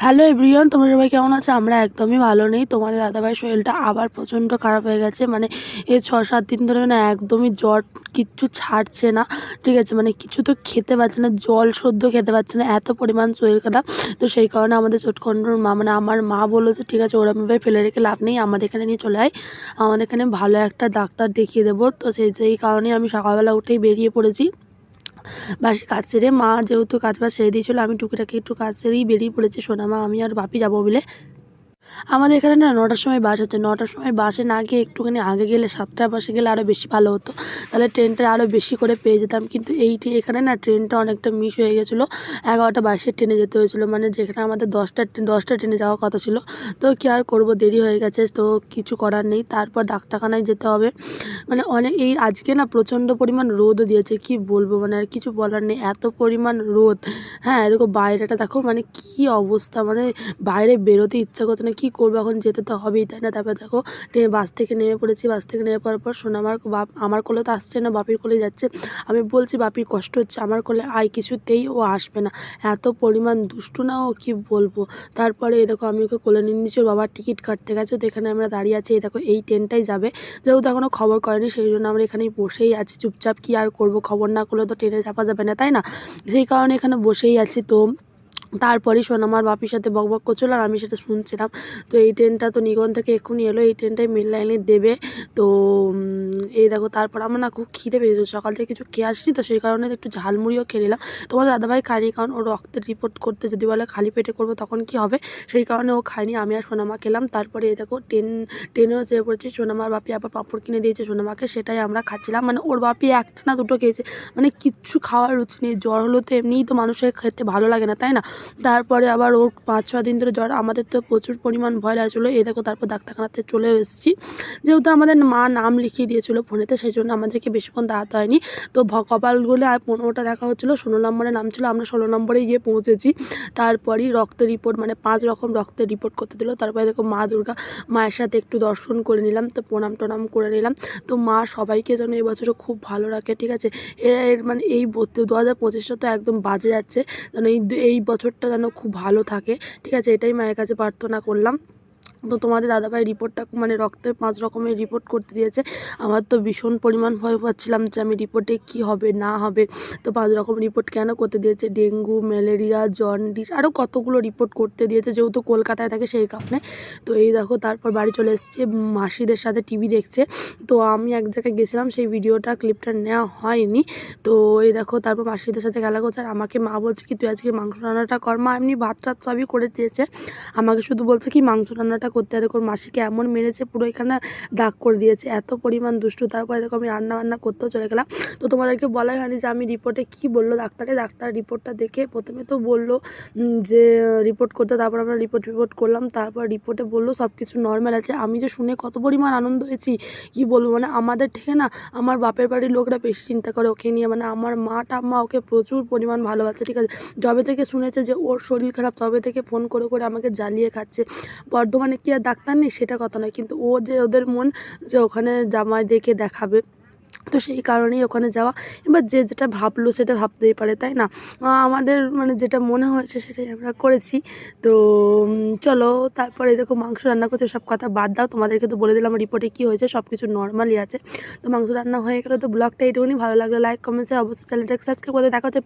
Hello everyone তোমরা সবাই কেমন আছো? আমরা একদমই ভালো নেই। তোমাদের দাদাভাই শরীরটা আবার প্রচণ্ড খারাপ হয়ে গেছে। মানে এই ছ সাত দিন ধরে না একদমই জ্বর কিচ্ছু ছাড়ছে না। ঠিক আছে? মানে কিছু তো খেতে পারছে না, জল সদ্য খেতে পারছে না, এত পরিমাণ শরীর খারাপ। তো সেই কারণে আমাদের চোটখণ্ডর মা মানে আমার মা বলল যে ঠিক আছে ওরমভাবে ফেলে রেখে লাভ নেই, আমাদের এখানে নিয়ে চলে আয়। আমাদের এখানে ভালো একটা ডাক্তার দেখিয়ে দেবো। তো সেই সেই কারণে আমি সকালবেলা উঠেই বেরিয়ে পড়েছি। বাসি কাজ সেরে মা যেহেতু কাজ বাজ সেরে দিয়েছিলো, আমি টুকিটাকি একটু কাজ সেরেই বেরিয়ে পড়েছি সোনা মা, আমি আর বাপি যাব বলে। আমাদের এখানে না নটার সময় বাস হচ্ছে নটার সময় বাসে না গিয়ে একটুখানি আগে গেলে সাতটার বাসে গেলে আরও বেশি ভালো হতো। তাহলে ট্রেনটা আরও বেশি করে পেয়ে যেতাম। কিন্তু এই এখানে না ট্রেনটা অনেকটা মিস হয়ে গেছিল। এগারোটা বাসের ট্রেনে যেতে হয়েছিলো। মানে যেখানে আমাদের দশটা দশটা ট্রেনে যাওয়ার কথা ছিল। তো কী আর করব? দেরি হয়ে গেছে। তো কিছু করার নেই। তারপর ডাক্তারখানায় যেতে হবে। মানে অনেক এই আজকে না প্রচণ্ড পরিমাণ রোদও দিয়েছে। কি বলব? মানে আর কিছু বলার নেই। এত পরিমাণ রোদ। হ্যাঁ দেখো বাইরেটা দেখো। মানে কি অবস্থা? মানে বাইরে বেরোতে ইচ্ছা করছে না। কী করব? এখন যেতে তো হবেই, তাই না? তারপর দেখো বাস থেকে নেমে পড়েছি। বাস থেকে নেমে পড়ার পর সোনামার বাপ, আমার কোলে তো আসছে না, বাপির কোলে যাচ্ছে। আমি বলছি বাপির কষ্ট হচ্ছে, আমার কোলে আয়, কিছুতেই ও আসবে না। এত পরিমাণ দুষ্টু না ও, কী বলব? তারপরে এই দেখো, আমি ওকে কোলে নিয়ে নিচ্ছি ওর বাবার টিকিট কাটতে গেছে, তো এখানে আমরা দাঁড়িয়ে আছি। এই দেখো, এই ট্রেনটাই যাবে। যেহেতু এখনও খবর করেনি, সেই জন্য আমরা এখানেই বসেই আছি। চুপচাপ কি আর করব? খবর না করলে তো ট্রেনে চাপা যাবে না, তাই না? সেই কারণে এখানে বসেই আছি। তো তারপরেই সোনামার বাপির সাথে বক বক করছিল আর আমি সেটা শুনছিলাম। তো এই ট্রেনটা তো নিগন থেকে এক্ষুনি এলো, এই ট্রেনটাই মেন লাইনে দেবে। তো এই দেখো, তারপর আমার না খুব খিদে পেয়েছিল। সকাল থেকে কিছু খেয়ে আসিনি তো সেই কারণে একটু ঝালমুড়িও খেয়ে নিলাম। তোমার দাদাভাই খায়নি কারণ ও রক্তের রিপোর্ট করতে যদি বলে খালি পেটে করব তখন কি হবে? সেই কারণে ও খায়নি, আমি আর সোনামা খেলাম। তারপরে এই দেখো ট্রেন ট্রেনেও চেয়ে পড়েছি। সোনামার বাপি আবার পাঁপড় কিনে দিয়েছে। সোনামাকে সেটাই আমরা খাচ্ছিলাম। মানে ওর বাপি একটা না দুটো খেয়েছে। মানে কিচ্ছু খাওয়ার রুচি নেই। জ্বর হলো তো এমনিই তো মানুষের খেতে ভালো লাগে না, তাই না? তারপরে আবার ওর পাঁচ ছ দিন ধরে জ্বর, আমাদের তো প্রচুর পরিমাণ ভয় লাগছিল। এই দেখো, তারপর ডাক্তারখানাতে চলে এসেছি। যেহেতু আমাদের মা নাম লিখিয়ে দিয়েছিলো ফোনেতে, সেই জন্য আমাদেরকে বেশিক্ষণ দাঁড়াতে হয়নি। তো কপালগুলো আর পনেরোটা দেখা হচ্ছিল, ষোলো নম্বরে নাম ছিল, আমরা ষোলো নম্বরে গিয়ে পৌঁছেছি। তারপরই রক্তের রিপোর্ট মানে পাঁচ রকম রক্তের রিপোর্ট করতে দিল। তারপরে দেখো, মা দুর্গা মায়ের সাথে একটু দর্শন করে নিলাম, তো প্রণাম টনাম করে নিলাম। তো মা সবাইকে যেন এবছরও খুব ভালো রাখে, ঠিক আছে? এর মানে এই দু হাজার পঁচিশটা তো একদম বাজে যাচ্ছে। যেন এই দু- এই বছরটা যেন খুব ভালো থাকে। ঠিক আছে এটাই মায়ের কাছে প্রার্থনা করলাম। তো তোমাদের দাদাভাই রিপোর্টটা মানে রক্তের পাঁচ রকমের রিপোর্ট করতে দিয়েছে। আমার তো ভীষণ পরিমাণ ভয় পাচ্ছিলাম যে আমি রিপোর্টে কি হবে, না হবে। তো পাঁচ রকম রিপোর্ট কেন করতে দিয়েছে? ডেঙ্গু, ম্যালেরিয়া, জন্ডিস আরও কতগুলো রিপোর্ট করতে দিয়েছে, যেহেতু কলকাতায় থাকে সেই কারণে। তো এই দেখো, তারপর বাড়ি চলে এসেছে, মাসিদের সাথে টিভি দেখছে। তো আমি এক জায়গায় গেছিলাম, সেই ভিডিওটা ক্লিপটা নেওয়া হয়নি। তো এই দেখো, তারপর মাসিদের সাথে খেলা করছে আর আমাকে মা বলছে কি, তুই আজকে মাংস রান্নাটা কর। মা এমনি ভাত টাত সবই করে দিয়েছে। আমাকে শুধু বলছে কি, মাংস রান্নাটা করতে দেখো মাসিকে এমন মেরেছে, পুরো এখানে দাগ করে দিয়েছে। এত পরিমাণ দুষ্টু। তারপরে দেখো আমি রান্না বান্না করতেও চলে গেলাম। তো তোমাদেরকে বলাই হয়নি যে আমি রিপোর্টে কি বলল ডাক্তারে ডাক্তার রিপোর্টটা দেখে প্রথমে তো বলল যে রিপোর্ট করতে, তারপর আমরা রিপোর্ট রিপোর্ট করলাম। তারপর রিপোর্টে বলল সব কিছু নর্মাল আছে। আমি যে শুনে কত পরিমাণ আনন্দ হয়েছি, কি বলব? মানে আমাদের থেকে না, আমার বাপের বাড়ির লোকরা বেশি চিন্তা করে ওকে নিয়ে। মানে আমার মা ঠাম্মা ওকে প্রচুর পরিমাণ ভালোবাসে, ঠিক আছে? যবে থেকে শুনেছে যে ওর শরীর খারাপ, তবে থেকে ফোন করে করে আমাকে জ্বালিয়ে খাচ্ছে। বর্ধমানে কি আর ডাক্তার নেই সেটা কথা নয়। কিন্তু ও যে ওদের মন যে ওখানে জামাই দেখে দেখাবে, তো সেই কারণেই ওখানে যাওয়া। এবার যে যেটা ভাবলো সেটা ভাবতেই পারে, তাই না? আমাদের মানে যেটা মনে হয়েছে সেটাই আমরা করেছি। তো চলো, তারপরে দেখো মাংস রান্না করছে, সব কথা বাদ দাও। তোমাদেরকে তো বলে দিলাম রিপোর্টে কী হয়েছে সব কিছু নর্মালি আছে। তো মাংস রান্না হয়ে গেলে, তো ব্লগটা এইটুকুনি। ভালো লাগলে লাইক কমেন্টসে অবশ্যই চ্যানেলটাকে সাবস্ক্রাইব করে দেখা হচ্ছে